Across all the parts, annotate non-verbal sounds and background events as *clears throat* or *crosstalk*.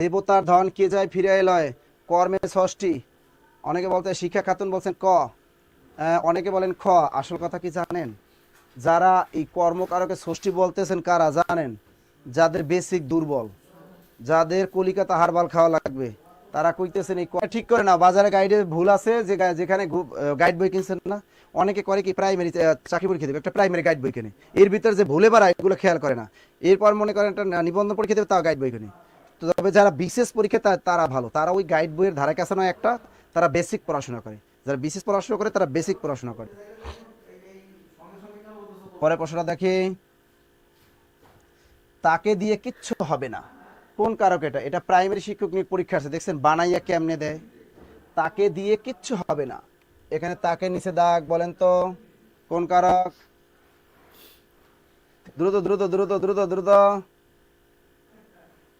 দেবতার ধন কে যায় ফিরে লয়? কর্মে ষষ্ঠী। অনেকে বলতে শিক্ষা খাতুন বলছেন ক। অনেকে বলেন খ। আসল কথা কি জানেন? যারা এই কর্মকারকে ষষ্ঠী বলতেছেন কারা জানেন? যাদের বেসিক দুর্বল, যাদের কলিকাতা হারবাল খাওয়া লাগবে, তারা কইতেছেন এই ঠিক করে না। বাজারে গাইডে ভুল আছে যে যেখানে গাইড বই কিনছেন না, অনেকে করে কি প্রাইমারি চাকরি পরীক্ষা দেবে, একটা প্রাইমারি গাইড বই কেনে। এর ভিতরে যে ভুলে বাড়ায়, এগুলো খেয়াল করে না। এরপর মনে করেন একটা নিবন্ধন পরীক্ষা দেবে, তাও গাইড বই কিনে। তবে যারা বিশেষ পরীক্ষা তারা ভালো। তারা ওই গাইড বইয়ের ধারে কাছে নয় একটা, তারা বেসিক পড়াশোনা করে। যারা বিশেষ পড়াশোনা করে, তারা বেসিক পড়াশোনা করে। পরে প্রশ্নটা দেখি। তাকে দিয়ে কিচ্ছু হবে না। কোন কারক এটা? এটা প্রাইমারি শিক্ষক নিয়োগ পরীক্ষা আছে। দেখছেন, বানাইয়া কেমনে দেয়? তাকে দিয়ে কিচ্ছু হবে না। এখানে তাকে নিচে দাগ, বলেন তো। কোন কারক? দ্রুত দ্রুত দ্রুত দ্রুত দ্রুত।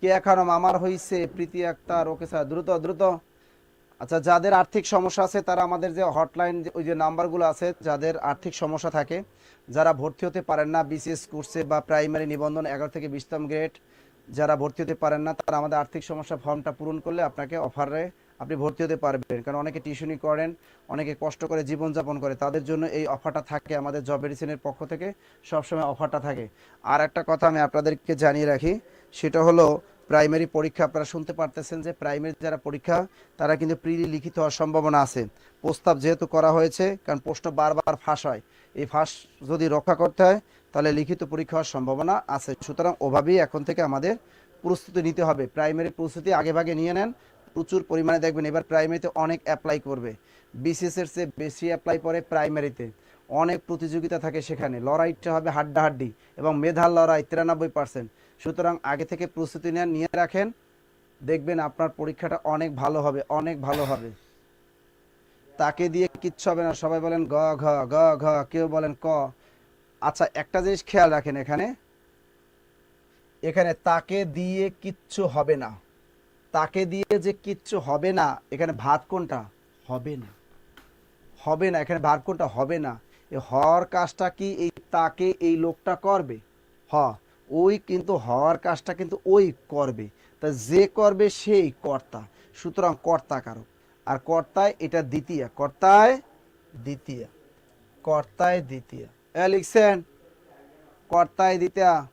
কে এখনও আমার হইছে, প্রীতি আক্তার, ওকে স্যার দ্রুত দ্রুত। আচ্ছা যাদের আর্থিক সমস্যা আছে, তারা আমাদের যে হটলাইন ওই যে নাম্বারগুলো আছে, যাদের আর্থিক সমস্যা থাকে, যারা ভর্তি হতে পারেন না বিসিএস কোর্সে বা প্রাইমারি নিবন্ধন এগারো থেকে বিশতম গ্রেড যারা ভর্তি হতে পারেন না, তারা আমাদের আর্থিক সমস্যা ফর্মটা পূরণ করলে আপনাকে অফারে আপনি ভর্তি হতে পারবেন। কারণ অনেকে টিউশনি করেন, অনেকে কষ্ট করে জীবনযাপন করে, তাদের জন্য এই অফারটা থাকে আমাদের জব মেডিসিনের পক্ষ থেকে, সবসময় অফারটা থাকে। আর একটা কথা আমি আপনাদেরকে জানিয়ে রাখি, সেটা হলো প্রাইমারি পরীক্ষা আপনারা শুনতে পারতেছেন যে প্রাইমারি যারা পরীক্ষা, তারা কিন্তু প্রি লিখিত হওয়ার সম্ভাবনা আছে। প্রস্তাব যেহেতু করা হয়েছে, কারণ প্রশ্ন বারবার ফাঁস হয়। এই ফাঁস যদি রক্ষা করতে হয়, তাহলে লিখিত পরীক্ষা হওয়ার সম্ভাবনা আছে। সুতরাং ওভাবেই এখন থেকে আমাদের প্রস্তুতি নিতে হবে। প্রাইমারি প্রস্তুতি আগে ভাগে নিয়ে নেন। প্রচুর পরিমাণে দেখবেন এবার প্রাইমারিতে অনেক অ্যাপ্লাই করবে। বিসিএসের চেয়ে বেশি অ্যাপ্লাই করে প্রাইমারিতে। অনেক প্রতিযোগিতা থাকে সেখানে। লড়াইটা হবে হাড্ডাহাড্ডি এবং মেধার লড়াই তিরানব্বই পার্সেন্ট সুতরাং আগে থেকে প্রস্তুতি নেন নিয়ে রাখেন। দেখবেন আপনার পরীক্ষাটা অনেক ভালো হবে, অনেক ভালো হবে। তাকে দিয়ে কিচ্ছু হবে না। সবাই বলেন গ, ঘ গ ঘ, কেউ বলেন ক। আচ্ছা একটা জিনিস খেয়াল রাখেন এখানে। এখানে তাকে দিয়ে কিচ্ছু হবে না। তাকে দিয়ে যে কিচ্ছু হবে না, এখানে ভাত কোনটা? হবে না। হবে না, এখানে ভাত কোনটা? হবে না। হওয়ার কাজটা কি এই তাকে এই লোকটা করবে? হ। ওই কিন্তু হওয়ার কাজটা কিন্তু ওই করবে। তা যে করবে সেই কর্তা। সুতরাং কর্তা কারক। আর কর্তায় এটা দ্বিতীয়। কর্তায় দ্বিতীয়। কর্তায় দ্বিতীয়। এ লিখছেন, কর্তায় দ্বিতীয়।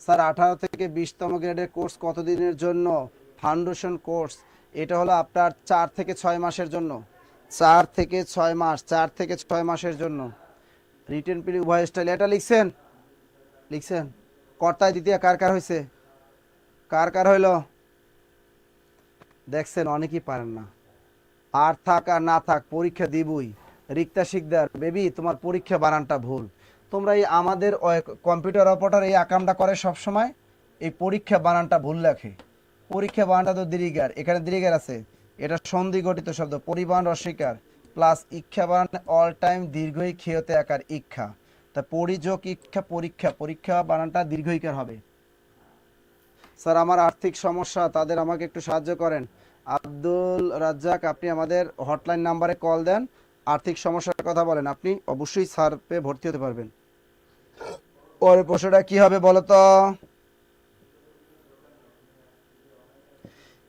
স্যার, আঠারো থেকে বিশতম গ্রেডের কোর্স কতদিনের জন্য? Foundation course. এটা হলো আপনার চার থেকে ছয় মাসের জন্য। চার থেকে ছয় মাস। চার থেকে ছয় মাসের জন্য। রিটেন পিলি উভয় স্টাইল। এটা লিখছেন? লিখছেন? কর্তায় দ্বিতীয়, কার কার হয়েছে কার কার হইল? দেখছেন, অনেকেই পারেন না। আর থাক আর না থাক, পরীক্ষা দিবই। রিক্তা শিকদার, বেবি, তোমার পরীক্ষা বানানটা ভুল। তোমরা এই আমাদের কম্পিউটার অপারেটর, এই আকামটা করে সব সময় এই পরীক্ষা বানানটা ভুল লেখে। পরীক্ষা বানানটা তো দীর্ঘার এখানে দীর্ঘার আছে। এটা সন্ধি গঠিত শব্দ, পরিবহন অস্বীকার প্লাস ইচ্ছা বানান অল টাইম দীর্ঘই খেয়তে আকার ইচ্ছা তা পরিযোগ, ইচ্ছা, পরীক্ষা। পরীক্ষা বানানটা দীর্ঘইকার হবে। স্যার, আমার আর্থিক সমস্যা, তাদের আমাকে একটু সাহায্য করেন। আব্দুল রাজ্জাক, আপনি আমাদের হটলাইন নাম্বারে কল দেন। আর্থিক সমস্যার কথা বলেন। আপনি অবশ্যই স্যার ভর্তি হতে পারবেন। পরে প্রশ্নটা কি হবে বলো তো?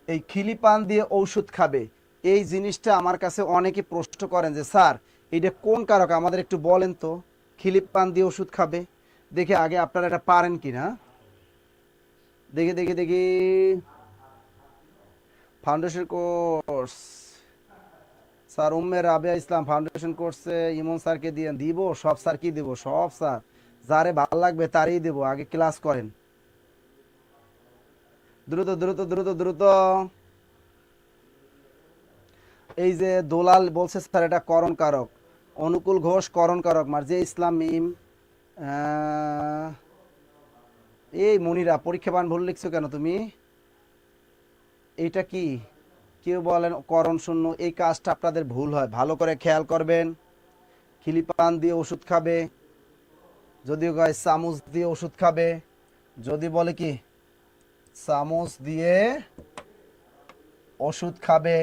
এই খিলি পান দিয়ে ঔষধ খাবে। এই জিনিসটা আমার কাছে অনেকে প্রশ্ন করেন যে, স্যার এইটা কোন কারক? আমাদের একটু বলেন তো। খিলি পান দিয়ে ওষুধ খাবে। দেখে আগে আপনারা এটা পারেন কিনা। দেখে দেখে, দেখি। Foundation course sir Umme Rabia Islam foundation কোর্সে ইমন স্যারকে দিয়ে দিব, সব স্যার কি দিব? সব স্যার। যারে ভালো লাগবে তারই দেব, আগে ক্লাস করেন। দ্রুত দ্রুত দ্রুত দ্রুত। এই যে দোলাল বলছে স্যার, এটা করণ কারক। অনুকূল ঘোষ, করণ কারক মার্জে ইসলাম মিম এই মনিরা পরীক্ষা বান ভুল লিখছো কেন তুমি? এটা কি? কেউ বলেন করণ শূন্য, এই কাজটা আপনাদের ভুল হয়। ভালো করে খেয়াল করবেন। খিলিপান দিয়ে ওষুধ খাবে। যদিও কয় চামচ দিয়ে ওষুধ খাবে। যদি বলে কি, চামচ দিয়ে ওষুধ খাবে।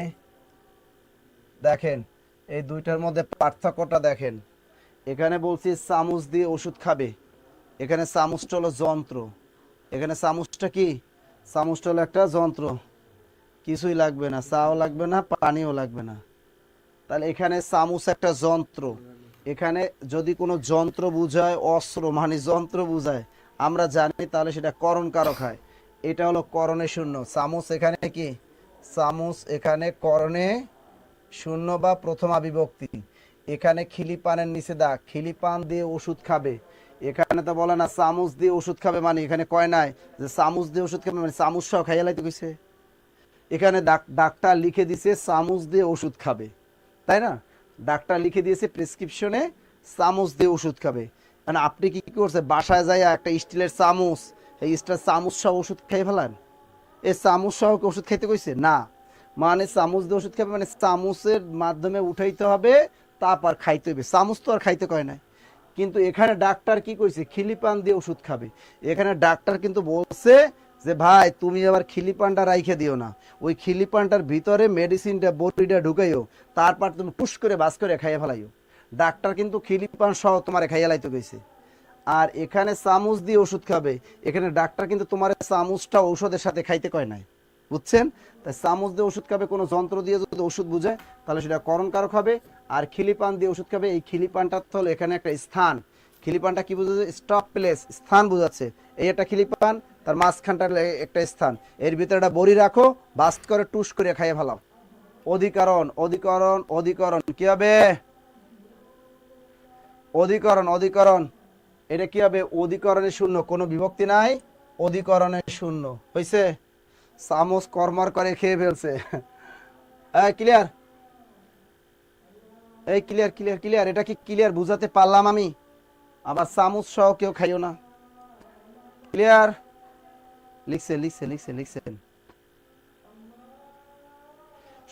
দেখেন এই দুইটার মধ্যে পার্থক্যটা দেখেন। এখানে বলছি চামচ দিয়ে ওষুধ খাবে। এখানে চামচটা হলো যন্ত্র। এখানে চামচটা কি? চামচটা হলো একটা যন্ত্র। কিছুই লাগবে না, চাও লাগবে না, পানিও লাগবে না। তাহলে এখানে চামচ একটা যন্ত্র। এখানে যদি কোনো যন্ত্র বুঝায়, অস্ত্র মানে যন্ত্র বুঝায়, আমরা জানি তাহলে সেটা করণ কারক হয়। এটা হলো করণে শূন্য। চামচ এখানে কি? চামচ এখানে করণে শূন্য বা প্রথমা বিভক্তি এখানে খিলিপানের নিচে দাগ খিলিপান দিয়ে ওষুধ খাবে। এখানে তো বলে না, চামচ দিয়ে ওষুধ খাবে মানে এখানে কয় নাই যে চামচ দিয়ে ওষুধ খাবে মানে চামচ সহ খাইয়া লাইতে কইছে। এখানে ডাক- ডাক্তার লিখে দিছে চামচ দিয়ে ওষুধ খাবে। তাই না? ডাক্তার লিখে দিয়েছে প্রেসক্রিপশনে চামচ দিয়ে ওষুধ খাবে। মানে আপনি কি করছে, বাসায় যাই একটা স্টিলের চামচ, এই স্টিলের চামচ সহ ওষুধ খাই ফেলান? এই চামচ সহ ওষুধ খাইতে কইছে? না। মানে চামচ দিয়ে ওষুধ খাবে মানে চামচের মাধ্যমে উঠাইতে হবে, তারপর খাইতে হবে। চামচ তো আর খাইতে কয় নাই। কিন্তু এখানে ডাক্তার কি কইছে? খিলিপান দিয়ে ওষুধ খাবে। এখানে ডাক্তার কিন্তু বলছে যে, ভাই, তুমি আবার খিলিপানটা রাইখে দিও না। ওই খিলিপানটার ভিতরে মেডিসিনটা বটিটা ঢুকাইও, তারপর তুমি পুশ করে, বাস করে খাইয়ে ফেলাইও। ডাক্তার কিন্তু খিলিপান সহ তোমার খাইয়ে লাইতে গেছে আর এখানে চামচ দিয়ে ওষুধ খাবে। এখানে ডাক্তার কিন্তু তোমার চামচটা ঔষধের সাথে খাইতে কয় নাই। বুঝছেন? তাই চামচ দিয়ে ওষুধ খাবে, কোনো যন্ত্র দিয়ে যদি ওষুধ বুঝে, তাহলে সেটা করণকারক হবে। আর খিলিপান দিয়ে ওষুধ খাবে, এই খিলিপানটা তো এখানে একটা স্থান। খিলিপানটা কি বোঝাচ্ছে? স্টপ প্লেস, স্থান বোঝাচ্ছে। এই একটা খিলিপান, তার মাঝখানটা একটা স্থান। এর ভিতরে একটা বড়ি রাখো বাস্ট করে টুস করে খাইয়ে ফেলাও। অধিকরণ অধিকরণ অধিকরণ, কি হবে? অধিকরণ অধিকরণ। এটা কি হবে? অধিকরণের শূন্য, কোনো বিভক্তি নাই। অধিকরণের শূন্য হয়েছে চামচ কর্মর করে খেয়ে ফেলছে। ক্লিয়ার এই ক্লিয়ার ক্লিয়ার ক্লিয়ার এটা কি ক্লিয়ার বুঝাতে পারলাম আমি? আবার চামচ সহ কেউ খাইও না। ক্লিয়ার লিখছে লিখছে লিখছে লিখছেন।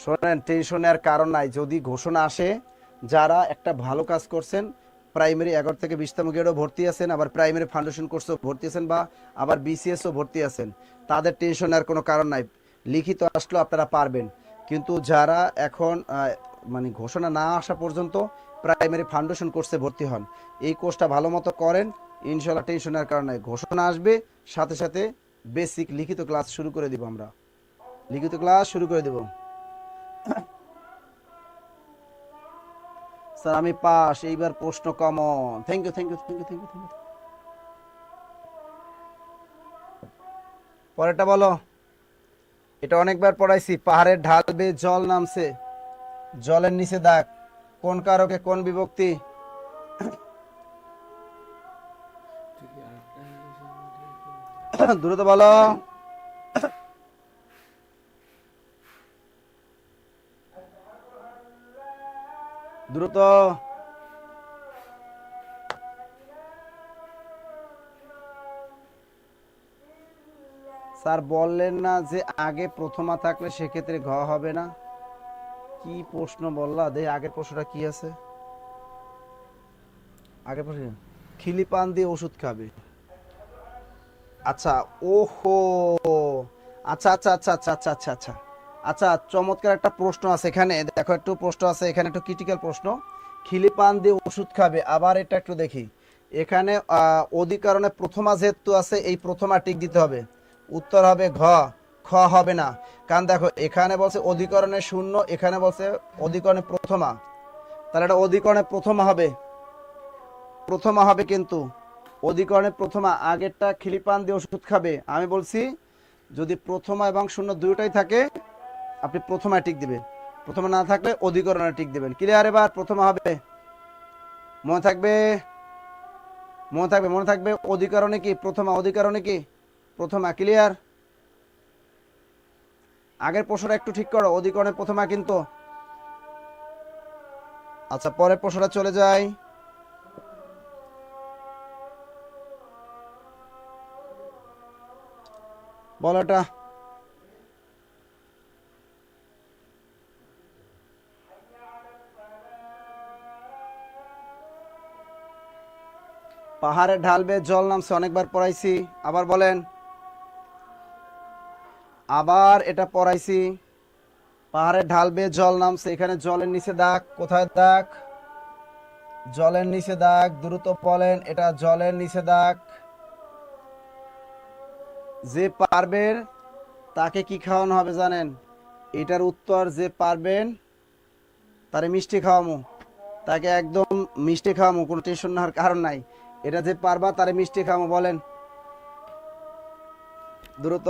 শোনেন টেনশনের কারণ নাই। যদি ঘোষণা আসে, যারা একটা ভালো কাজ করছেন প্রাইমারি এগারো থেকে বিশতম গ্রেডও ভর্তি আছেন, আবার প্রাইমারি ফাউন্ডেশন কোর্সও ভর্তি আছেন বা আবার বিসিএসও ভর্তি আছেন তাদের টেনশনের কোনো কারণ নাই। লিখিত আসলেও আপনারা পারবেন। কিন্তু যারা এখন মানে ঘোষণা না আসা পর্যন্ত প্রাইমারি ফাউন্ডেশন কোর্সে ভর্তি হন, এই কোর্সটা ভালো মতো করেন ইনশাল্লাহ টেনশনের কারণ ঘোষণা আসবে, সাথে সাথে বেসিক লিখিত ক্লাস শুরু করে দিব আমরা। লিখিত ক্লাস শুরু করে দেব। স্যার, আমি পাস, এইবার প্রশ্ন common thank you thank you thank you thank you thank you পরেরটা বলো। এটা অনেকবার পড়াইছি, পাহাড়ের ঢাল বেয়ে জল নামছে, জলের নিচে দাগ, কোন কারকে কোন বিভক্তি? দ্রুত বলো। দ্রুত। স্যার বললেন না যে আগে প্রথমা থাকলে সেক্ষেত্রে ঘ হবে না। কি প্রশ্ন বললা? দে আগের প্রশ্নটা কি আছে? আগের প্রশ্ন খিলিপান দিয়ে ওষুধ খাবে। আচ্ছা ওহো! আচ্ছা আচ্ছা আচ্ছা আচ্ছা আচ্ছা আচ্ছা আচ্ছা। আচ্ছা চমৎকার একটা প্রশ্ন আছে এখানে। দেখো, একটু প্রশ্ন আছে, এখানে একটু ক্রিটিক্যাল প্রশ্ন। খিলিপান দিয়ে ওষুধ খাবে, আবার এটা একটু দেখি। এখানে অধিকরণে প্রথমা যেহেতু আছে, এই প্রথমা টিক দিতে হবে। উত্তর হবে ঘ, খ হবে না। কারণ দেখো, এখানে বলছে অধিকরণে শূন্য, এখানে বলছে অধিকরণে প্রথমা। তাহলে এটা অধিকরণে প্রথমা হবে। প্রথমা হবে কিন্তু অধিকরণে প্রথমা। আগেরটা খিলিপান দিয়ে ওষুধ খাবে। আমি বলছি, যদি প্রথমা এবং শূন্য দুটোই থাকে, আপনি প্রথমা টিক দিবেন। প্রথমা না থাকলে অধিকরণে টিক দিবেন। ক্লিয়ার এবার? প্রথমা হবে। মনে থাকবে? মনে থাকবে মনে থাকবে। অধিকরণে কি? প্রথমা অধিকরণে কি? প্রথমা ক্লিয়ার আগের প্রশ্নটা একটু ঠিক করো, অধিকরণে প্রথমা কিন্তু। আচ্ছা পরের প্রশ্নটা চলে যায় বলো এটা। পাহাড়ে ঢালবে, জল নামছে, অনেকবার পড়াইছি। আবার বলেন আবার এটা পড়াইছি পাহাড়ে ঢালবে, জল নামছে। এখানে জলের নিচে দাগ, কোথায় দাগ? জলের নিচে দাগ, দ্রুত বলেন, এটা জলের নিচে দাগ। যে পারবেন, তাকে কি খাওয়ানো হবে জানেন? এটার উত্তর, যে পারবেন, তারে মিষ্টি খাওয়ামো। তাকে একদম মিষ্টি খাওয়ামো, কোনো টেনশন নেওয়ার কারণ নাই। এটা যে পারবা, তারে মিষ্টি খাওয়ামো, বলেন। দ্রুত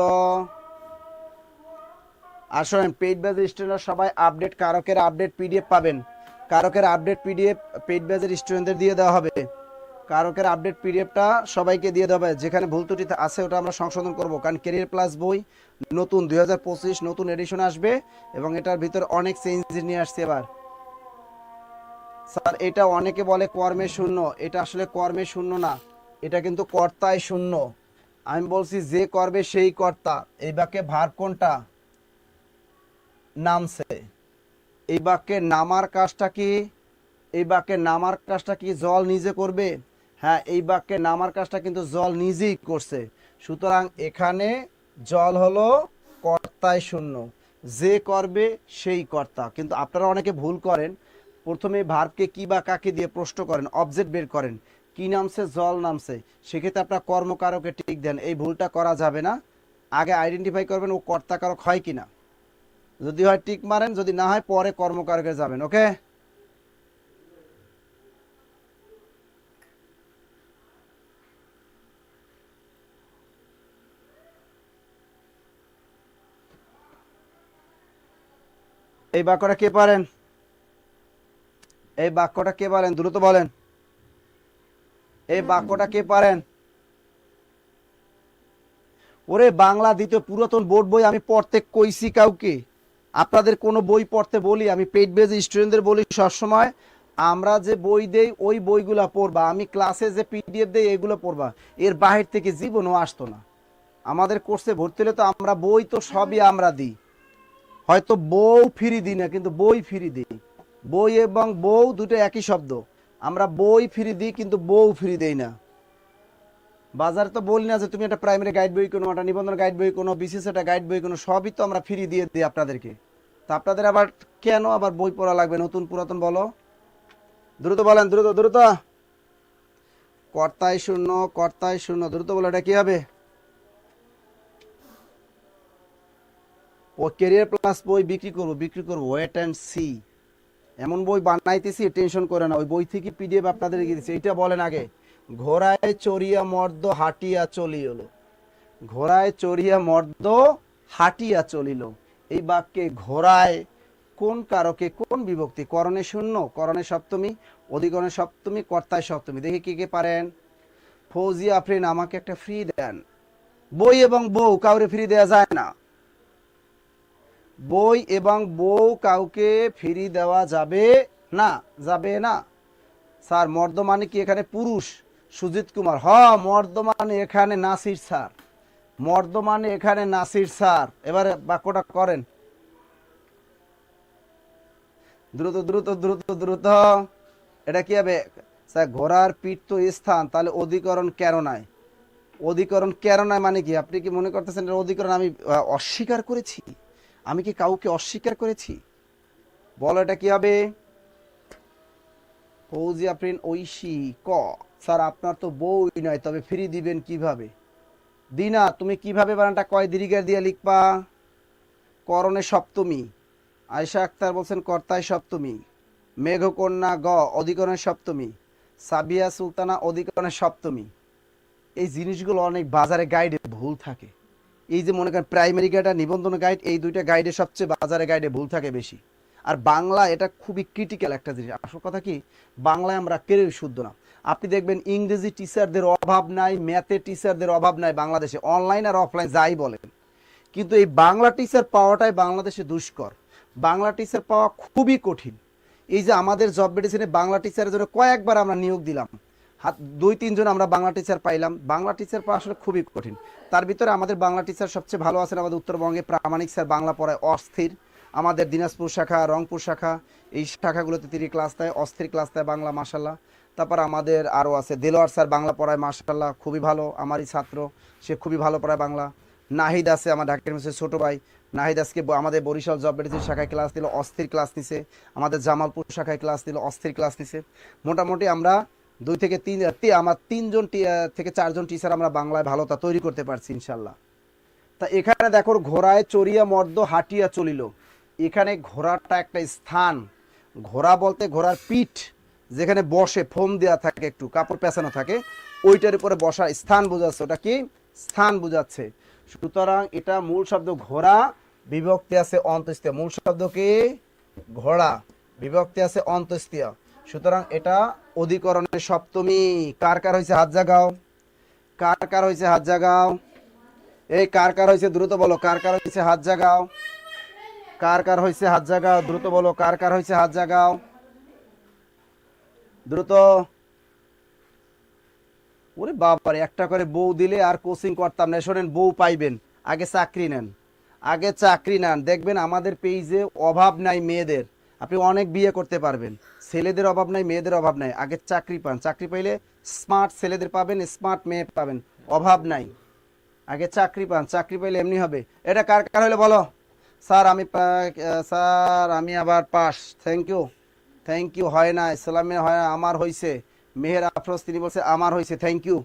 আসেন পেইড ব্যাজের স্টুডেন্টরা সবাই আপডেট কারকের আপডেট পিডিএফ পাবেন। কারকের আপডেট পিডিএফ পেইড ব্যাজের স্টুডেন্টদের দিয়ে দেওয়া হবে। কারকের আপডেট পিডিএফটা সবাইকে দিয়ে দেওয়া হবে। যেখানে ভুল ত্রুটি আছে, ওটা আমরা সংশোধন করব। কারণ কেরিয়ার প্লাস বই নতুন দু হাজার পঁচিশ নতুন এডিশন আসবে এবং এটার ভিতরে অনেক চেঞ্জ নিয়ে আসছে এবার। স্যার, এটা অনেকে বলে কর্মে শূন্য। এটা আসলে কর্মে শূন্য না। এটা কিন্তু কর্তায় শূন্য। আমি বলছি যে করবে সেই কর্তা। এই বাক্যে ভার কোনটা? নামছে। এই বাক্যে নামার কাজটা কি? এই বাক্যে নামার কাজটা কি জল নিজে করবে? হ্যাঁ এই বাক্যে নামার কাজটা কিন্তু জল নিজেই করছে। সুতরাং এখানে জল হলো কর্তায় শূন্য। যে করবে সেই কর্তা। কিন্তু আপনারা অনেকে ভুল করেন। প্রথমে ভার্বকে কি বা কাকে দিয়ে প্রশ্ন করেন অবজেক্ট বের করেন। কি নামছে, জল নামছে। সেক্ষেত্রে আপনার কর্মকারকে টিক দেন। এই ভুলটা করা যাবে না। আগে আইডেন্টিফাই করবেন ও কর্তাকারক হয় কিনা। যদি হয় টিক মারেন, যদি না হয় পরে কর্মকারকে যাবেন, ওকে? এই বাক্যটা কে পারেন? এই বাক্যটা কে পারেন? দ্রুত বলেন। এই বাক্যটা কে পারেন? ওরে বাংলা দ্বিতীয় পুরাতন বোর্ড বই আমি পড়তে কইছি কাউকে। আপনাদের কোনো বই পড়তে বলি, আমি পেইড বেজ স্টুডেন্টদের বলি সবসময়, আমরা যে বই দেই, ওই বইগুলা পড়বা। আমি ক্লাসে যে পিডিএফ দেই, এগুলো পড়বা। এর বাহির থেকে জীবনও আসতো না। আমাদের কোর্সে ভর্তি হলে তো আমরা বই তো সবই আমরা দিই। হয়তো বউ ফিরি দিই না, কিন্তু বই ফিরি দিই। বই এবং বউ দুটো একই শব্দ। আমরা বই ফিরি দিই, কিন্তু বউ ফিরি দেই না। বাজারে তো বলি না যে তুমি একটা প্রাইমারি গাইড বই কোনো, একটা নিবন্ধন গাইড বই কোনো বিশেষ একটা গাইড বই কোনো, সবই তো আমরা ফ্রি দিয়ে দিই আপনাদেরকে। তা আপনাদের আবার কেন আবার বই পড়া লাগবে? নতুন, পুরাতন বলো। দ্রুত বলেন, দ্রুত দ্রুত। কর্তায় শূন্য কর্তায় শূন্য। দ্রুত বলো, এটা কি হবে ও কেরিয়ার প্লাস বই বিক্রি করব বিক্রি করব। ওয়েট অ্যান্ড সি এমন বই বানাইতেছি, টেনশন করে না। ওই বই থেকে পিডিএফ আপনাদের দিচ্ছে এটা বলেন আগে। ঘোড়ায় চড়িয়া মর্দ হাঁটিয়া চলিল। ঘোড়ায় চড়িয়া মর্দ হাঁটিয়া চলিল। এই বাক্যে ঘোড়ায় কোন কারকে কোন বিভক্তি? করণে শূন্য, করণে সপ্তমী, অধিকরণে সপ্তমী, কর্তায় সপ্তমী। দেখি কে কে পারেন? ফৌজি আফরিন, আমাকে একটা ফ্রি দেন। বই এবং বউ কাউরে ফ্রি দেওয়া যায় না। বই এবং বউ কাউকে ফ্রি দেওয়া যাবে না যাবে না। স্যার, মর্দ মানে কি এখানে পুরুষ? সুজিত কুমার। হ মর্দ মানে এখানে নাসির স্যার। মর্দ মানে এখানে নাসির স্যার। এবারে বাক্যটা করেন। দ্রুত দ্রুত দ্রুত দ্রুত। এটা কি হবে? স্যার, ঘোড়ার পিঠ তো স্থান, তাহলে অধিকরণ কেন নাই? অধিকরণ কেন নাই মানে কি? আপনি কি মনে করতেছেন এটা অধিকরণ আমি অস্বীকার করেছি? আমি কি কাউকে অস্বীকার করেছি? বলো এটা কি হবে? ফৌজি আফরিন ঐশী, ক, স্যার, আপনার তো বই নয়, তবে ফ্রি দিবেন কীভাবে? দিনা, তুমি কীভাবে বানানটা কয় দীর্ঘের দিয়ে লিখবা? করণে সপ্তমী। আয়শা আক্তার বলছেন, কর্তায় সপ্তমী। মেঘকন্যা, গ অধিকরণের সপ্তমী। সাবিয়া সুলতানা অধিকরণের সপ্তমী। এই জিনিসগুলো অনেক বাজারে গাইডে ভুল থাকে। এই যে মনে করেন প্রাইমারি গাইড নিবন্ধন গাইড এই দুইটা গাইডে সবচেয়ে বাজারে গাইডে ভুল থাকে বেশি। আর বাংলা এটা খুবই ক্রিটিক্যাল একটা জিনিস। আসল কথা কি, বাংলায় আমরা কেউ শুদ্ধ না। আপনি দেখবেন ইংরেজি টিচারদের অভাব নাই ম্যাথের টিচারদের অভাব নাই বাংলাদেশে অনলাইন আর অফলাইন যাই বলেন। কিন্তু এই বাংলা টিচার পাওয়াটাই বাংলাদেশে দুষ্কর। বাংলা টিচার পাওয়া খুবই কঠিন। এই যে আমাদের জব মেডিসিনে বাংলা টিচারের জন্য কয়েকবার আমরা নিয়োগ দিলাম। হাত, দুই তিনজন আমরা বাংলা টিচার পাইলাম। বাংলা টিচার পাওয়া আসলে খুবই কঠিন। তার ভিতরে আমাদের বাংলা টিচার সবচেয়ে ভালো আছেন আমাদের উত্তরবঙ্গে প্রামাণিক স্যার বাংলা পড়ায় অস্থির। আমাদের দিনাজপুর শাখা, রংপুর শাখা, এই শাখাগুলোতে তিনি ক্লাস দেয়, অস্থির ক্লাস দেয় বাংলা মাসাল্লাহ তারপর আমাদের আরও আছে, দেলোয়ার স্যার বাংলা পড়ায় মাসাল্লাহ খুবই ভালো, আমারই ছাত্র, সে খুবই ভালো পড়ায় বাংলা। নাহিদ আছে আমার ঢাকা ইউনিভার্সিটির ছোট ভাই, নাহিদ আজকে আমাদের বরিশাল জব মেডিসিন শাখায় ক্লাস দিল, অস্থির ক্লাস নিছে। আমাদের জামালপুর শাখায় ক্লাস দিল, অস্থির ক্লাস নিছে। মোটামুটি আমরা দুই থেকে তিন আমার তিনজন থেকে চারজন টিচার আমরা বাংলায় ভালো তা তৈরি করতে পারছি ইনশাল্লাহ তা এখানে দেখো, ঘোড়ায় চড়িয়া মর্দ হাঁটিয়া চলিল। এখানে ঘোড়াটা একটা স্থান। ঘোড়া বলতে ঘোড়ার পিঠ, যেখানে বসে ফোম দেওয়া থাকে একটু, কাপড় পেঁচানো থাকে, ওইটার উপরে বসা স্থান বোঝাচ্ছে। ওটা কি? স্থান বোঝাচ্ছে। সুতরাং এটা মূল শব্দ ঘোড়া, বিভক্তি আছে অন্তস্তীয় মূল শব্দ কি? ঘোড়া, বিভক্তি আছে অন্তস্তীয় সুতরাং এটা অধিকরণের সপ্তমী। কার কার হয়েছে হাত জাগাও। কার কার হয়েছে হাত জাগাও। এই কার কার হয়েছে দ্রুত বলো। কার কার হয়েছে হাত জাগাও। কার কার হয়েছে হাত জাগাও? দ্রুত বলো, কার কার হয়েছে হাত জাগাও? দ্রুত। ওরে বাবারে, একটা করে বউ দিলে আর কোচিং করতাম না। শোনেন, বউ পাইবেন, আগে চাকরি নেন। আগে চাকরি নেন। দেখবেন আমাদের পেজে অভাব নাই মেয়েদের। আপনি অনেক বিয়ে করতে পারবেন। ছেলেদের অভাব নাই, মেয়েদের অভাব নাই। আগে চাকরি পান। চাকরি পাইলে স্মার্ট ছেলেদের পাবেন স্মার্ট মেয়ে পাবেন। অভাব নাই। আগে চাকরি পান। চাকরি পাইলে এমনি হবে। এটা কার কার হলে বলো? স্যার, আমি স্যার, আমি আবার pass. Thank you thank you হয় না, ইসলামে হয় না, আমার হয়েছে মেহের আফরোজ, তিনি বলছে, আমার হয়েছে থ্যাংক ইউ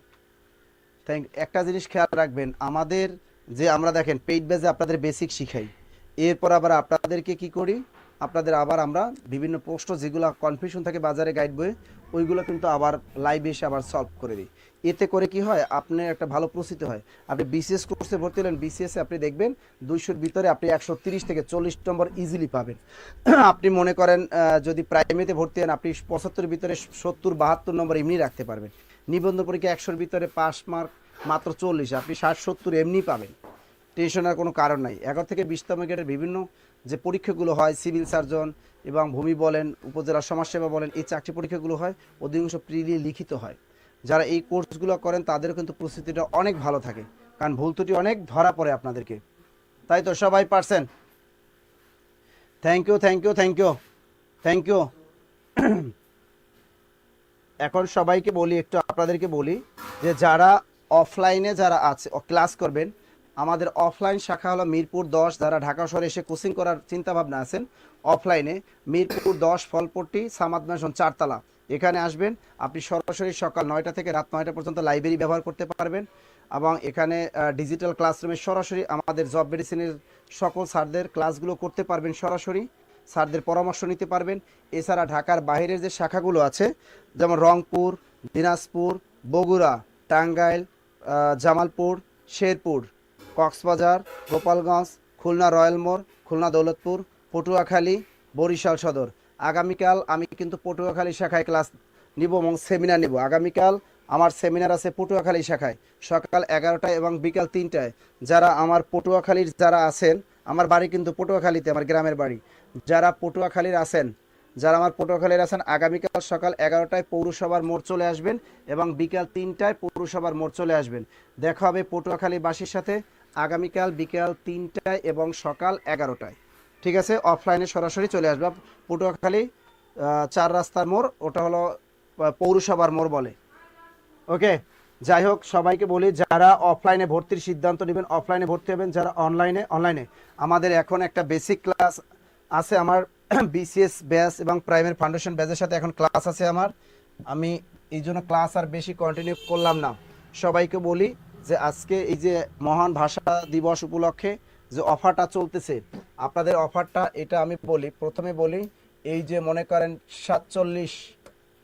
থ্যাংক একটা জিনিস খেয়াল রাখবেন, আমাদের যে আমরা দেখেন পেইড বেজে আপনাদের বেসিক শিখাই। এরপর আবার আপনাদেরকে কি করি? আপনাদের আবার আমরা বিভিন্ন প্রশ্ন যেগুলো কনফিউশন থাকে বাজারে গাইড বইয়ে, ওইগুলো কিন্তু আবার লাইভে এসে আবার সলভ করে দিই। এতে করে কি হয়? আপনি একটা ভালো প্রস্তুতি হয়। আপনি বিসিএস কোর্সে ভর্তি হলেন বিসিএস আপনি দেখবেন দুইশোর ভিতরে আপনি একশো তিরিশ থেকে চল্লিশ নম্বর ইজিলি পাবেন। *clears throat* আপনি মনে করেন যদি প্রাইমারিতে ভর্তি হন, আপনি পঁচাত্তরের ভিতরে সত্তর, বাহাত্তর নম্বর এমনি রাখতে পারবেন। নিবন্ধন পরীক্ষা একশোর ভিতরে পাস মার্ক মাত্র চল্লিশ, আপনি ষাট, সত্তর এমনি পাবেন। টেনশনের কোনো কারণ নাই। এগারো থেকে বিশতম গ্রেডের বিভিন্ন যে পরীক্ষাগুলো হয়, সিভিল সার্জন এবং ভূমি বলেন, উপজেলা সমাজসেবা বলেন, এই চাকরি পরীক্ষাগুলো হয়, অধিকাংশ প্রিলি লিখিত হয়। যারা এই কোর্সগুলো করেন, তাদেরও কিন্তু প্রস্তুতিটা অনেক ভালো থাকে। কারণ ভুল ত্রুটি অনেক ধরা পড়ে আপনাদেরকে। তাই তো সবাই পারছেন? Thank you thank you thank you thank you এখন সবাইকে বলি, একটু আপনাদেরকে বলি যে যারা অফলাইনে যারা আছে ক্লাস করবেন আমাদের অফলাইন শাখা হলো মিরপুর দশ, যারা ঢাকা শহরে এসে কোচিং করার চিন্তা ভাবনা আছেন অফলাইনে মিরপুর দশ, ফলপট্টি, সামাদ ম্যানশন চারতলা। এখানে আসবেন, আপনি সরাসরি সকাল নয়টা থেকে রাত নয়টা পর্যন্ত লাইব্রেরি ব্যবহার করতে পারবেন এবং এখানে ডিজিটাল ক্লাসরুমে সরাসরি আমাদের জব মেডিসিনের সকল স্যারদের ক্লাসগুলো করতে পারবেন সরাসরি, স্যারদের পরামর্শ নিতে পারবেন। এছাড়া ঢাকার বাইরের যে শাখাগুলো আছে, যেমন রংপুর, দিনাজপুর, বগুড়া, টাঙ্গাইল জামালপুর, শেরপুর কক্সবাজার, গোপালগঞ্জ, খুলনা রয়্যাল মোড়, খুলনা দৌলতপুর, পটুয়াখালী, বরিশাল সদর। আগামীকাল আমি কিন্তু পটুয়াখালী শাখায় ক্লাস নিব এবং সেমিনার নিব। আগামীকাল আমার সেমিনার আছে পটুয়াখালী শাখায়। সকাল এগারোটায় এবং বিকাল তিনটায়। যারা আমার পটুয়াখালীর যারা আছেন, আমার বাড়ি কিন্তু পটুয়াখালীতে, আমার গ্রামের বাড়ি। যারা পটুয়াখালীর আছেন, যারা আমার পটুয়াখালীর আছেন, আগামীকাল সকাল এগারোটায় পৌরসভার মোড় চলে আসবেন এবং বিকাল তিনটায় পৌরসভার মোড় চলে আসবেন। দেখা হবে পটুয়াখালীবাসীর সাথে। আগামীকাল বিকাল তিনটায় এবং সকাল এগারোটায়। ঠিক আছে? অফলাইনে সরাসরি চলে আসবে। পটুয়াখালী চার রাস্তার মোড়, ওটা হলো পৌরসভার মোড় বলে। ওকে? যাই হোক, সবাইকে বলি, যারা অফলাইনে ভর্তির সিদ্ধান্ত নেবেন, অফলাইনে ভর্তি হবেন, যারা অনলাইনে অনলাইনে। আমাদের এখন একটা বেসিক ক্লাস আছে আমার *clears throat* বিসিএস ব্যাচ এবং প্রাইমারি ফাউন্ডেশন ব্যাচের সাথে এখন ক্লাস আছে আমার। আমি এই জন্য ক্লাস আর বেশি কন্টিনিউ করলাম না। সবাইকে বলি যে আজকে এই যে মহান ভাষা দিবস উপলক্ষে যে অফারটা চলতেছে, আপনাদের অফারটা এটা আমি বলি, প্রথমে বলি, এই যে মনে করেন সাতচল্লিশ,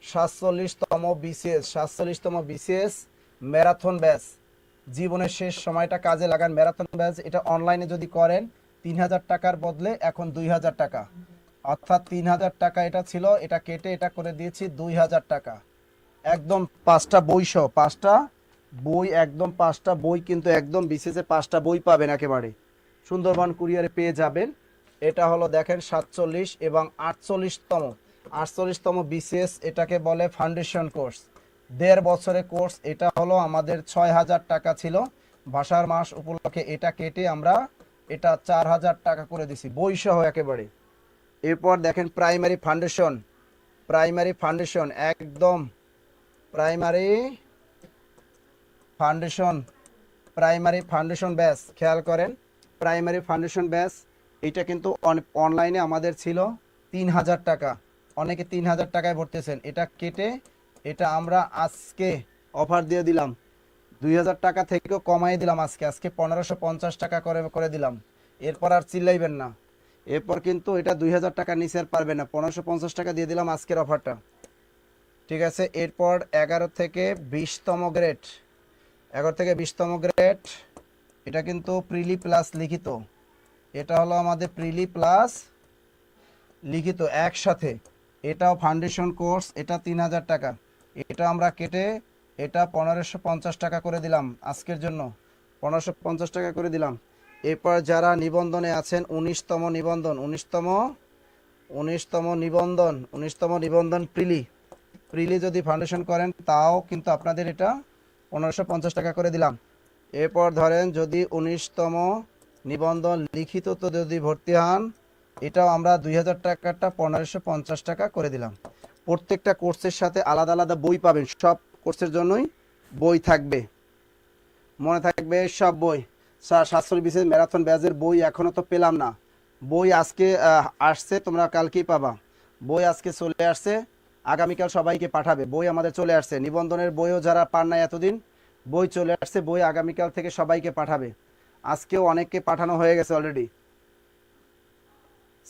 সাতচল্লিশতম বিসিএস সাতচল্লিশতম বিসিএস ম্যারাথন ব্যাচ। জীবনের শেষ সময়টা কাজে লাগান ম্যারাথন ব্যাচ, এটা অনলাইনে যদি করেন, তিন হাজার টাকার বদলে এখন দুই হাজার টাকা। অর্থাৎ তিন হাজার টাকা এটা ছিল, এটা কেটে এটা করে দিয়েছি দুই হাজার টাকা। একদম পাঁচটা বই সহ পাঁচটা বই একদম পাঁচটা বই কিন্তু একদম বিশেষে পাঁচটা বই পাবেন একেবারে। সুন্দরবন কুরিয়ারে পেয়ে যাবেন। এটা হলো দেখেন সাতচল্লিশ এবং আটচল্লিশতম। আটচল্লিশতম বিশেষ এটাকে বলে ফাউন্ডেশন কোর্স। দেড় বছরের কোর্স, এটা হলো আমাদের ছয় হাজার টাকা ছিল। ভাষার মাস উপলক্ষে এটা কেটে আমরা এটা চার হাজার টাকা করে দিছি বই সহ একেবারে। এরপর দেখেন প্রাইমারি ফাউন্ডেশন। প্রাইমারি ফাউন্ডেশন একদম primary foundation, primary foundation batch, খেয়াল করেন, প্রাইমারি ফাউন্ডেশন ব্যাচ, এটা কিন্তু অনলাইনে আমাদের ছিল তিন হাজার টাকা। অনেকে তিন হাজার টাকায় ভরতেছেন এটা কেটে, এটা আমরা আজকে অফার দিয়ে দিলাম। দুই হাজার টাকা থেকেও কমাই দিলাম আজকে। আজকে পনেরোশো পঞ্চাশ টাকা করে করে দিলাম। এরপর আর চিল্লাইবেন না। এরপর কিন্তু এটা দুই হাজার টাকা নিচে আর পারবে না। পনেরোশো পঞ্চাশ টাকা দিয়ে দিলাম আজকের অফারটা ঠিক আছে? এরপর এগারো থেকে বিশতম গ্রেড এগারো থেকে বিশতম গ্রেড এটা কিন্তু প্রিলি প্লাস লিখিত। এটা হলো আমাদের প্রিলি প্লাস লিখিত একসাথে। এটাও ফাউন্ডেশন কোর্স এটা তিন হাজার টাকা। এটা আমরা কেটে, এটা পনেরোশো পঞ্চাশ টাকা করে দিলাম আজকের জন্য। পনেরোশো পঞ্চাশ টাকা করে দিলাম। এরপর যারা নিবন্ধনে আছেন, উনিশতম নিবন্ধন, উনিশতম উনিশতম নিবন্ধন উনিশতম নিবন্ধন প্রিলি প্রিলি যদি ফাউন্ডেশন করেন, তাও কিন্তু আপনাদের এটা পনেরোশো টাকা করে দিলাম। এরপর ধরেন যদি উনিশতম নিবন্ধন লিখিত তো যদি ভর্তি হন, এটাও আমরা দুই হাজার টাকাটা পনেরোশো পঞ্চাশ টাকা করে দিলাম। প্রত্যেকটা কোর্সের সাথে আলাদা আলাদা বই পাবেন, সব কোর্সের জন্যই বই থাকবে। মনে থাকবে সব বই। স্যার সাতশো বিশেষ ম্যারাথন ব্যাজের বই এখনও তো পেলাম না। বই আজকে আসছে, তোমরা কালকেই পাবা। বই আজকে চলে আসছে। আগামীকাল সবাইকে পাঠাবে। বই আমাদের চলে আসছে। নিবন্ধনের বইও যারা পান নাই এতদিন, বই চলে আসছে। বই আগামীকাল থেকে সবাইকে পাঠাবে। আজকেও অনেককে পাঠানো হয়ে গেছে অলরেডি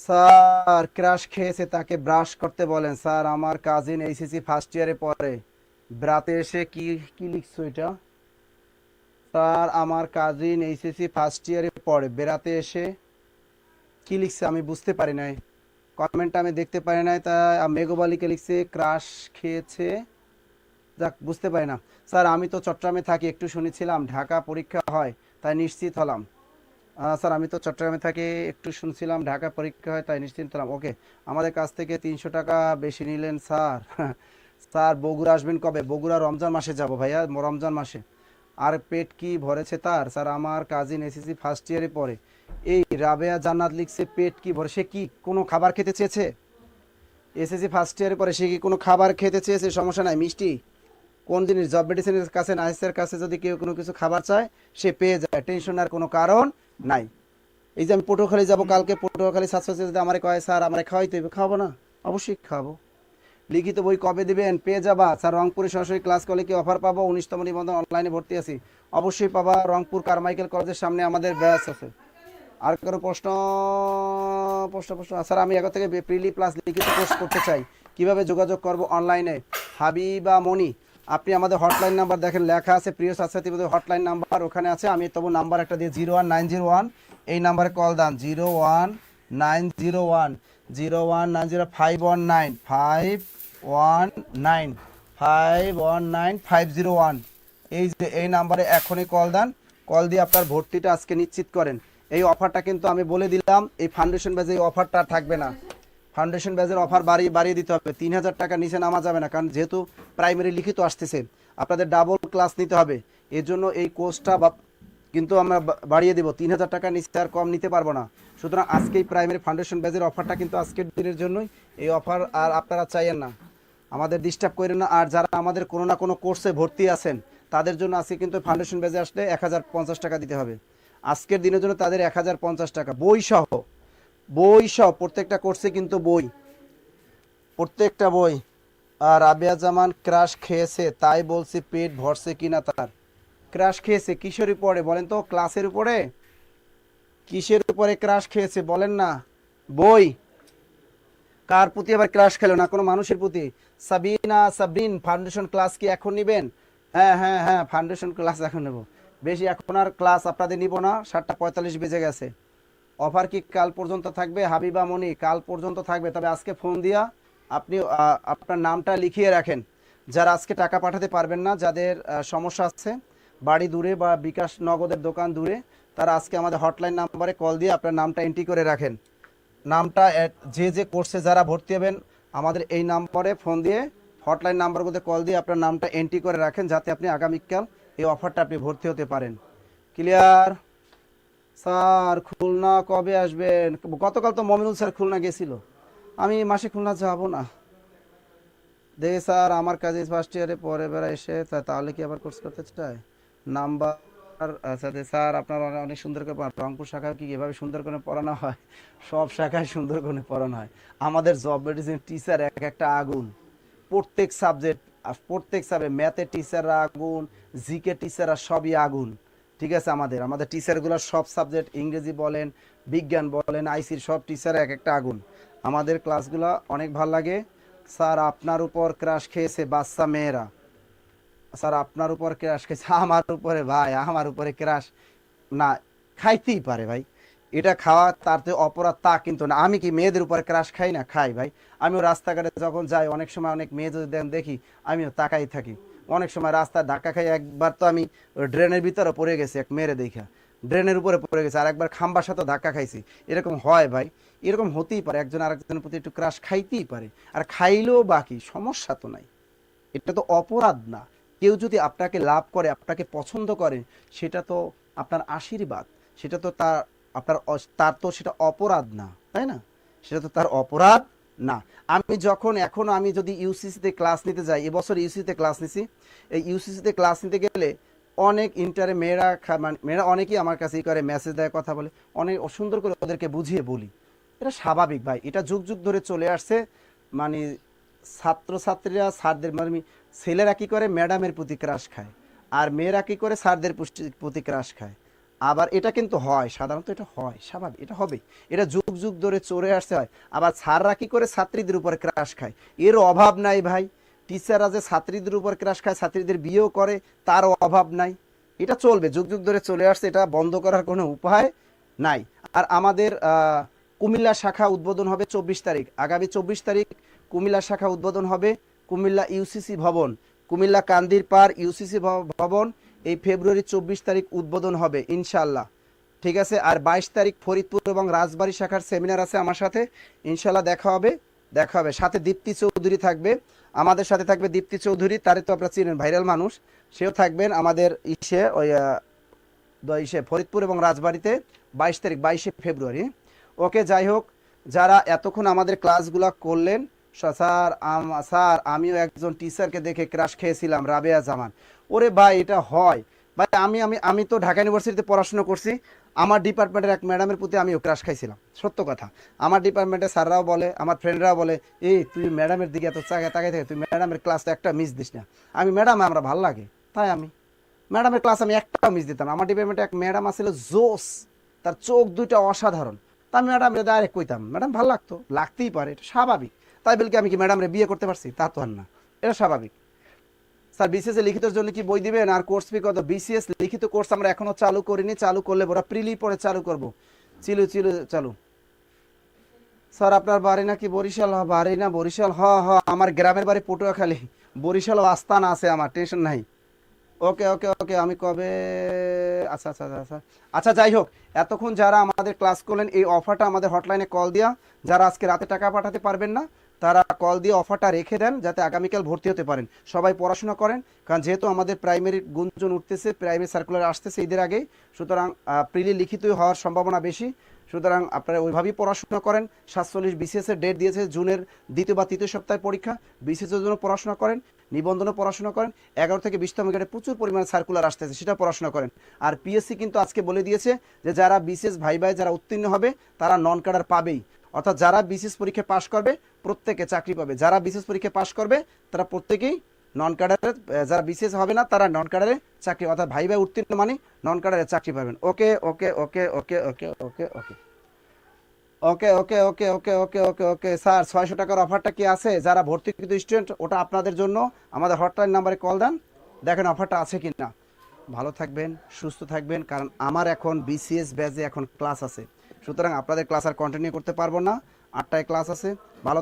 স্যার, ক্রাশ খেয়েছে তাকে ব্রাশ করতে বলেন। স্যার, আমার কাজিন এইচএসসি ফার্স্ট ইয়ারে পরে ব্রাতে এসে কি কি লিখছো এটা? স্যার, আমার কাজিন এইচএসসি ফার্স্ট ইয়ারে পড়ে। বেড়াতে এসে কি লিখছে আমি বুঝতে পারি নাই। কমেন্টটা আমি দেখতে পারি নাই, তা মেঘবালিকে লিখছে, ক্রাশ খেয়েছে। যাক, বুঝতে পারি না। স্যার, আমি তো চট্টগ্রামে থাকি, একটু শুনেছিলাম, ঢাকা পরীক্ষা হয়, তাই নিশ্চিত হলাম। স্যার, আমি তো চট্টগ্রামে থাকি, একটু শুনছিলাম, ঢাকা পরীক্ষা হয়, তাই নিশ্চিত হলাম। ওকে, আমাদের কাছ থেকে তিনশো টাকা বেশি নিলেন, স্যার। *laughs* স্যার, বগুড়া আসবেন কবে? বগুড়া রমজান মাসে যাব, ভাইয়া, রমজান মাসে। আর পেট কি ভরেছে তার? স্যার, আমার কাজিন এসএসসি ফার্স্ট ইয়ারে পড়ে। এই রাবেয়া জান্নাত লিখছে, পেট কি ভরে? সে কি কোনো খাবার খেতে চেয়েছে? এসএসসি ফার্স্ট ইয়ারে পরে সে কি কোনো খাবার খেতে চেয়েছে? সমস্যা নাই, মিষ্টি। কোন জিনিস জব মেডিসিনের কাছে নার্সের কাছে যদি কেউ কোনো কিছু খাবার চায়, সে পেয়ে যায়। টেনশন আর কোনো কারণ নাই। এই যে আমি পটুয়াখালী যাব কালকে, পটুয়াখালী স্বাস্থ্য যদি আমার কয়, স্যার, আমার খাওয়াইতে হবে খাব না? অবশ্যই খাব লিখিত বই কবে দিবেন? পেয়ে যাবা। স্যার, রংপুরে সরাসরি ক্লাস করলে কি অফার পাবো? উনিশতম নিবন্ধন অনলাইনে ভর্তি আছি। অবশ্যই পাবা। রংপুর কারমাইকেল কলেজের সামনে আমাদের ব্যাচ আছে। আর কারও প্রশ্ন প্রশ্ন প্রশ্ন স্যার, আমি এখন থেকে প্রিলি প্লাস লিখিত কোর্স করতে চাই। কীভাবে যোগাযোগ করব অনলাইনে হাবিবা মনি, আপনি আমাদের হটলাইন নাম্বার দেখেন, লেখা আছে প্রিয় ছাত্রছাত্রীদের হটলাইন নাম্বার ওখানে আছে। আমি তবু নাম্বার একটা দিয়ে zero one nine zero one এই নাম্বারে কল দেন। Zero one nine zero one zero one nine zero five one nine five one nine five one nine five zero one এই যে, এই নাম্বারে এখনই কল দেন। কল দিয়ে আপনার ভর্তিটা আজকে নিশ্চিত করেন। এই অফারটা কিন্তু আমি বলে দিলাম, এই ফাউন্ডেশন ব্যাজে এই অফারটা থাকবে না। ফাউন্ডেশন ব্যাজের অফার বাড়িয়ে বাড়িয়ে দিতে হবে। তিন হাজার টাকা নিচে নামা যাবে না, কারণ যেহেতু প্রাইমারি লিখিত আসতেছে, আপনাদের ডাবল ক্লাস নিতে হবে। এর জন্য এই কোর্সটা কিন্তু আমরা বাড়িয়ে দেবো। তিন হাজার টাকা নিচে আর কম নিতে পারব না। সুতরাং আজকেই প্রাইমারি ফাউন্ডেশন ব্যাজের অফারটা কিন্তু আজকের দিনের জন্যই এই অফার আর আপনারা চাইয়েন না। আমাদের ডিস্টার্ব করেন না। আর যারা আমাদের কোনো না কোনো কোর্সে ভর্তি আছেন, তাদের জন্য আজকে কিন্তু ফাউন্ডেশন ব্যাজে আসলে এক হাজার পঞ্চাশ টাকা দিতে হবে। আজকের দিনের জন্য তাদের এক হাজার পঞ্চাশ টাকা। বই সহ বই সহ, প্রত্যেকটা কোর্সে কিন্তু বই, প্রত্যেকটা বই। আর রাবিয়া জামান ক্রাশ খেয়েছে, তাই বলছি পেট ভরছে কিনা তার। ক্রাশ খেয়েছে, কিসের উপরে বলেন তো, ক্লাসের উপরে? কিসের উপরে ক্রাশ খেয়েছে বলেন না। বই, কার প্রতি আবার ক্রাশ খেলো না? কোনো মানুষের প্রতি? সাবিনা সাবরিন, ফাউন্ডেশন ক্লাস কি এখন নিবেন? হ্যাঁ হ্যাঁ হ্যাঁ ফাউন্ডেশন ক্লাস এখন নেব। বেশি, এখন আর ক্লাস আপনাদের নিব না, সাতটা পঁয়তাল্লিশ বেজে গেছে। অফার কি কাল পর্যন্ত থাকবে? হাবিবা, মনি, কাল পর্যন্ত থাকবে। তবে আজকে ফোন দিয়া আপনি আপনার নামটা লিখিয়ে রাখেন। যারা আজকে টাকা পাঠাতে পারবেন না, যাদের সমস্যা আছে, বাড়ি দূরে বা বিকাশ নগদের দোকান দূরে, তারা আজকে আমাদের হটলাইন নাম্বারে কল দিয়ে আপনার নামটা এন্ট্রি করে রাখেন। নামটা যে যে কোর্সে যারা ভর্তি হবেন, আমাদের এই নাম্বারে ফোন দিয়ে হটলাইন নাম্বারগুলোতে কল দিয়ে আপনার নামটা এন্ট্রি করে রাখেন, যাতে আপনি আগামীকাল এই অফারটা আপনি ভর্তি হতে পারেন। ক্লিয়ার? স্যার, খুলনা কবে আসবেন? গতকাল তো মমিনুল স্যার খুলনা গেছিল। আমি মাসে খুলনা যাব না। দেখি স্যার, আমার কাজে ফার্স্ট ইয়ারে পরে বেড়া এসে তাহলে কি আবার কোর্স করতে চায়? নাম্বার সাথে স্যার, আপনার অনেক সুন্দর করে। রংপুর শাখায় কি এভাবে সুন্দর করে পড়ানো হয়? সব শাখায় সুন্দর করে পড়ানো হয়। আমাদের জব মেডিসিন টিচার এক একটা আগুন। প্রত্যেক সাবজেক্ট প্রত্যেক সাবজেক্ট ম্যাথের টিচাররা আগুন, জিকে টিচাররা সবই আগুন। ঠিক আছে আমাদের? আমাদের টিচারগুলো সব সাবজেক্ট ইংরেজি বলেন, বিজ্ঞান বলেন আইসির সব টিচার এক একটা আগুন। আমাদের ক্লাসগুলো অনেক ভালো লাগে। স্যার, আপনার উপর ক্রাশ খেয়েছে বাচ্চা মেয়েরা। স্যার, আপনার উপর ক্রাশ খেয়েছে, আমার উপরে ভাই, আমার উপরে ক্রাশ না, খাইতেই পারে ভাই। এটা খাওয়া তার তো অপরাধ তা কিন্তু না। আমি কি মেয়েদের উপরে ক্রাশ খাই না? খাই ভাই। আমিও রাস্তাঘাটে যখন যাই, অনেক সময় অনেক মেয়ে যদি দেখি, আমিও তাকাই থাকি। অনেক সময় রাস্তায় ধাক্কা খাই, একবার তো আমি ড্রেনের ভিতরে পড়ে গেছি এক মেরে দেখা। ড্রেনের উপরে পড়ে গেছে, আর একবার খাম্বার সাথে ধাক্কা খাইছি। এরকম হয় ভাই। এরকম হতেই পারে, একজন আরেকজনের প্রতি একটু ক্রাশ খাইতেই পারে। আর খাইলেও বাকি, সমস্যা তো নাই। এটা তো অপরাধ না। কেউ যদি আপনাকে লাভ করে, আপনাকে পছন্দ করে, সেটা তো আপনার আশীর্বাদ। সেটা তো তার আপনার তার তো সেটা অপরাধ না, তাই না? সেটা তো তার অপরাধ না। আমি যখন, এখন আমি যদি ইউসিসিতে ক্লাস নিতে যাই, এবছর ইউসিসিতে ক্লাস নিছি। এই ইউসিসিতে ক্লাস নিতে গেলে অনেক ইন্টারে মেয়েরা মানে মেয়েরা অনেকেই আমার কাছে করে মেসেজ দেয়, কথা বলে। অনেক, সুন্দর করে ওদেরকে বুঝিয়ে বলি। এটা স্বাভাবিক ভাই, এটা যুগ যুগ ধরে চলে আসছে। মানে ছাত্রছাত্রীরা স্যারদের মানে ছেলেরা কী করে? ম্যাডামের প্রতি ক্রাশ খায়। আর মেয়েরা কী করে? স্যারদের প্রতি ক্রাশ খায়। আবার এটা কিন্তু হয়, সাধারণত এটা হয়, স্বাভাবিক, এটা হবে এটা যুগ যুগ ধরে চলে আসতে হয়। আবার স্যাররা কি করে? ছাত্রীদের উপর ক্রাশ খায়। এর অভাব নাই ভাই। টিচাররা যে ছাত্রীদের উপর ক্রাশ খায়, ছাত্রীদের বিয়েও করে, তারও অভাব নাই। এটা চলবে, যুগ যুগ ধরে চলে আসছে, এটা বন্ধ করার কোনো উপায় নাই। আর আমাদের কুমিল্লা শাখা উদ্বোধন হবে চব্বিশ তারিখ। আগামী চব্বিশ তারিখ কুমিল্লা শাখা উদ্বোধন হবে কুমিল্লা ইউসিসি ভবন। কুমিল্লা কান্দির পার ইউসিসি ভবন এই ফেব্রুয়ারি চব্বিশ তারিখ উদ্বোধন হবে ইনশাল্লাহ ঠিক আছে? আর বাইশ তারিখ ফরিদপুর এবং রাজবাড়ী শাখার সেমিনার আছে আমার সাথে। ইনশাল্লাহ দেখা হবে দেখা হবে। সাথে দীপ্তি চৌধুরী থাকবে। আমাদের সাথে থাকবে দীপ্তি চৌধুরী, তারে তো আপনারা চিনেন, ভাইরাল মানুষ। সেও থাকবেন আমাদের ইসে, ওই ইসে, ফরিদপুর এবং রাজবাড়িতে বাইশ তারিখ, বাইশে ফেব্রুয়ারি। ওকে, যাই হোক, যারা এতক্ষণ আমাদের ক্লাসগুলো করলেন, স্যার স্যার, আমিও একজন টিচারকে দেখে ক্রাশ খেয়েছিলাম, রাবেয়া জামান। ওরে ভাই, এটা হয়। ভাই, আমি আমি আমি তো ঢাকা ইউনিভার্সিটিতে পড়াশোনা করছি। আমার ডিপার্টমেন্টের এক ম্যাডামের প্রতি আমিও ক্রাশ খাইছিলাম। সত্য কথা। আমার ডিপার্টমেন্টের স্যাররাও বলে, আমার ফ্রেন্ডরাও বলে, এই, তুই ম্যাডামের দিকে এত চাকা তাকাই থাকে, তুই ম্যাডামের ক্লাসটা একটা মিস দিস না। আমি, ম্যাডাম, আমরা ভালো লাগে। তাই আমি। ম্যাডামের ক্লাস আমি একটাও মিস দিতাম আমার ডিপার্টমেন্টে এক ম্যাডাম আছিল জোস। তার চোখ দুইটা অসাধারণ। তা আমি ম্যাডাম ডাইরেক্ট কইতাম, ম্যাডাম, ভালো লাগতো? লাগতেই পারে, এটা স্বাভাবিক। তাই বলে কি, আমি কি ম্যাডামরে বিয়ে করতে পারছি? তা তো আর না। এটা স্বাভাবিক। স্যার বিসিএস লিখিতর জন্য কি বই দিবেন? আর কোর্স ফি কত? বিসিএস লিখিত কোর্স আমরা এখনও চালু করিনি, চালু করলে ওরা প্রিলি পরে চালু করব। চিলু চিলু, চালু। স্যার, আপনার বাড়ি নাকি বরিশাল? হ বাড়ি না বরিশাল। হ হ আমার গ্রামের বাড়ি পটুয়াখালী। বরিশাল আস্তানা আছে আমার, টেনশন নাই। ওকে ওকে ওকে, আমি কবে আচ্ছা আচ্ছা আচ্ছা আচ্ছা। আচ্ছা যাই হোক, এতক্ষণ যারা আমাদের ক্লাস করলেন, এই অফারটা আমাদের হটলাইনে কল দিয়া, যারা আজকে রাতে টাকা পাঠাতে পারবেন না তারা কল দিয়ে অফারটা রেখে দেন যাতে আগামীকাল ভর্তি হতে পারেন। সবাই পড়াশোনা করেন, কারণ যেহেতু আমাদের প্রাইমারি গুঞ্জন উঠতেছে, প্রাইমারি সার্কুলার আসতেছে ঈদের আগেই, সুতরাং প্রিলি লিখিতই হওয়ার সম্ভাবনা বেশি। সুতরাং আপনারা ওইভাবেই পড়াশোনা করেন। সাতচল্লিশ বিসিএস এর ডেট দিয়েছে জুনের দ্বিতীয় বা তৃতীয় সপ্তাহের পরীক্ষা। বিসিএস এর জন্য পড়াশোনা করেন, নিবন্ধনও পড়াশোনা করেন। এগারো থেকে বিশতম গেটে প্রচুর পরিমাণে সার্কুলার আসতেছে, সেটা পড়াশোনা করেন। আর পিএসসি কিন্তু আজকে বলে দিয়েছে যে, যারা বিসিএস ভাই ভাই যারা উত্তীর্ণ হবে, তারা নন কাডার পাবেই। অর্থাৎ যারা বিসিএস পরীক্ষা পাশ করবে প্রত্যেকে চাকরি পাবে যারা বিসিএস পরীক্ষা পাশ করবে তারা প্রত্যেকেই নন কাডারে যারা বিসিএস হবে না তারা নন কাডারে চাকরি অর্থাৎ ভাই ভাই উত্তীর্ণ মানে নন কাডারে চাকরি পাবেন ওকে ওকে ওকে ওকে ওকে ওকে ওকে ওকে ওকে ওকে ওকে ওকে ওকে ওকে স্যার ছয়শো টাকার অফারটা কি আছে যারা ভর্তিকৃত স্টুডেন্ট ওটা আপনাদের জন্য আমাদের হটলাইন নাম্বারে কল দেন দেখেন অফারটা আছে কি না ভালো থাকবেন সুস্থ থাকবেন কারণ আমার এখন বিসিএস ব্যাচে এখন ক্লাস আছে সুতরাং আপনাদের ক্লাস আর কন্টিনিউ করতে পারব না। আটটায় ক্লাস আছে। ভালো